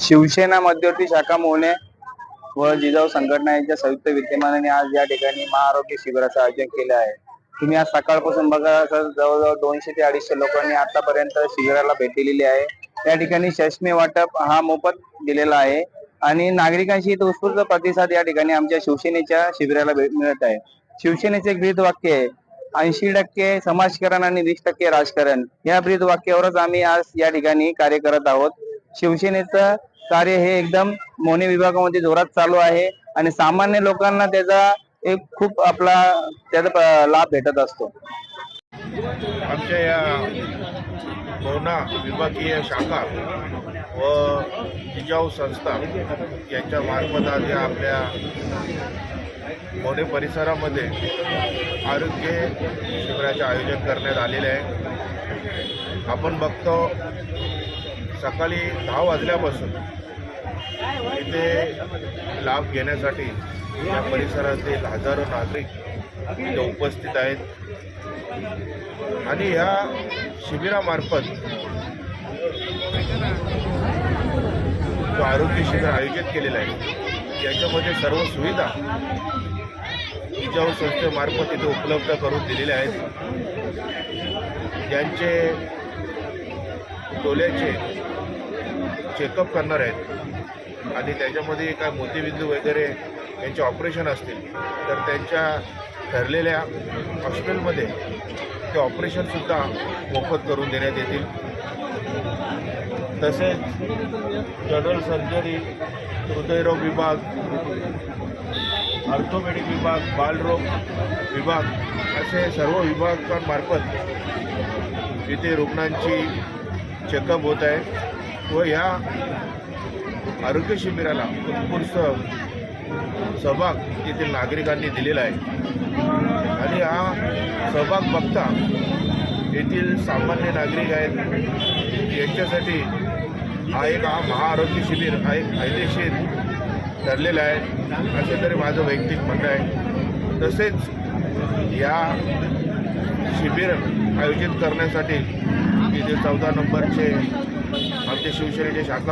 शिवसेना मध्यवर्ती शाखा मोहने व जिजाऊ संघटना यांच्या संयुक्त विद्यमानाने आज या ठिकाणी महाआरोग्य शिबिराचं आयोजन केलं आहे. तुम्ही आज सकाळपासून बघा तर जवळजवळ दोनशे ते अडीचशे लोकांनी आतापर्यंत शिबिराला भेट दिलेली आहे. त्या ठिकाणी चष्मे वाटप हा मोफत दिलेला आहे आणि नागरिकांशी उत्स्फूर्त प्रतिसाद या ठिकाणी आमच्या शिवसेनेच्या शिबिराला भेट मिळत आहे. शिवसेनेचे एक ब्रीद वाक्य आहे ऐंशी टक्के समाजकारण आणि वीस टक्के राजकारण. या ब्रीद वाक्यावरच आम्ही आज या ठिकाणी कार्य करत आहोत. शिवसेनेचं कार्य हे एकदम मोने विभागामध्ये जोरात चालू आहे आणि सामान्य लोकांना त्याचा एक खूप आपला त्याचा लाभ भेटत असतो. आमच्या या मोना विभागीय शाखा व जिजाऊ संस्था यांच्या मार्फत आज या आपल्या मोने परिसरामध्ये आरोग्य शिबिराचे आयोजन करण्यात आलेले आहे. आपण बघतो सकाळी दहा वाजल्यापासून इथे लाभ घेण्यासाठी या परिसरातील हजारो नागरिक इथे उपस्थित आहेत. आणि ह्या शिबिरामार्फत जो आरोग्य शिबिर आयोजित केलेलं आहे याच्यामध्ये सर्व सुविधा जिजाऊ संस्थेमार्फत इथे उपलब्ध करून दिलेल्या आहेत. ज्यांचे डोल्याचे चेकअप करणार आहेत. आणि त्याच्यामध्ये काय मोतीबिंदू वगैरे यांचे ऑपरेशन असतील तर त्यांच्या ठरलेल्या हॉस्पिटलमध्ये ते ऑपरेशनसुद्धा मोफत करून देण्यात येतील. तसेच जनरल सर्जरी हृदयरोग विभाग ऑर्थोपेडिक विभाग बालरोग विभाग असे सर्व विभागांमार्फत इथे रुग्णांची चेकअप होत आहे. व ह्या आरोग्य शिबिराला उत्कृष्ट सहभाग येथील नागरिकांनी दिलेला आहे. आणि हा सहभाग बघता येथील सामान्य नागरिक आहेत. यांच्यासाठी हा एक हा महाआरोग्य शिबिर हा एक फायदेशीर ठरलेला आहे. असे तरी माझं वैयक्तिक म्हणणं आहे. तसेच या शिबिर आयोजित करण्यासाठी इथे चौदा नंबरचे आमचे शिवसेनेचे शाखा